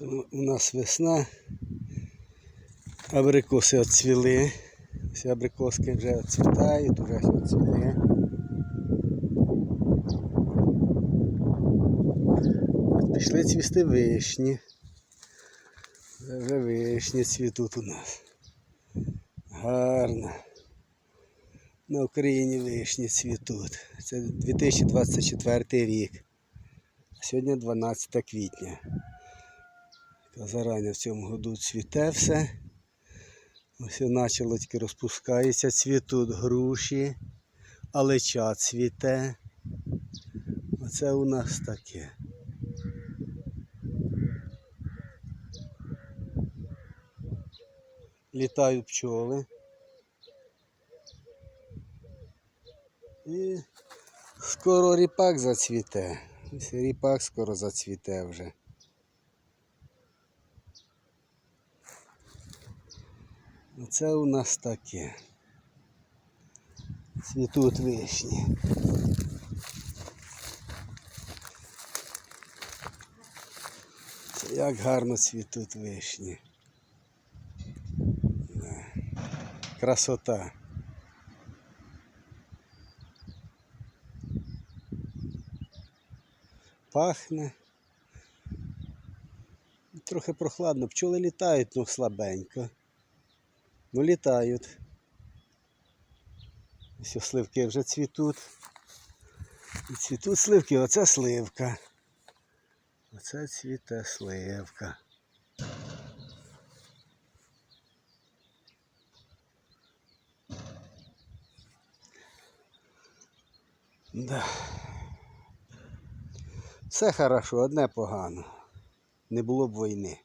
У нас весна. Абрикоси відцвіли. Всі абрикоски вже відцвітають, вже відцвіли. Пішли цвісти вишні. Вже вишні цвітуть у нас. Гарно. На Україні вишні цвітуть. Це 2024 рік. Сьогодні 12 квітня. Зарані в цьому году цвіте все. Ось почало тільки розпускається, цвітуть груші, алеча цвіте. Оце у нас таке. Літають пчоли. І скоро ріпак зацвіте. Ріпак скоро зацвіте вже. Оце у нас таке. Цвітуть вишні. Це як гарно цвітуть вишні. Красота. Пахне. Трохи прохладно. Пчоли літають, ну слабенько. Ну літають. Ось сливки вже цвітуть. І цвітуть сливки, оце сливка. Оце цвіте сливка. Да. Все хорошо, одне погано. Не було б війни.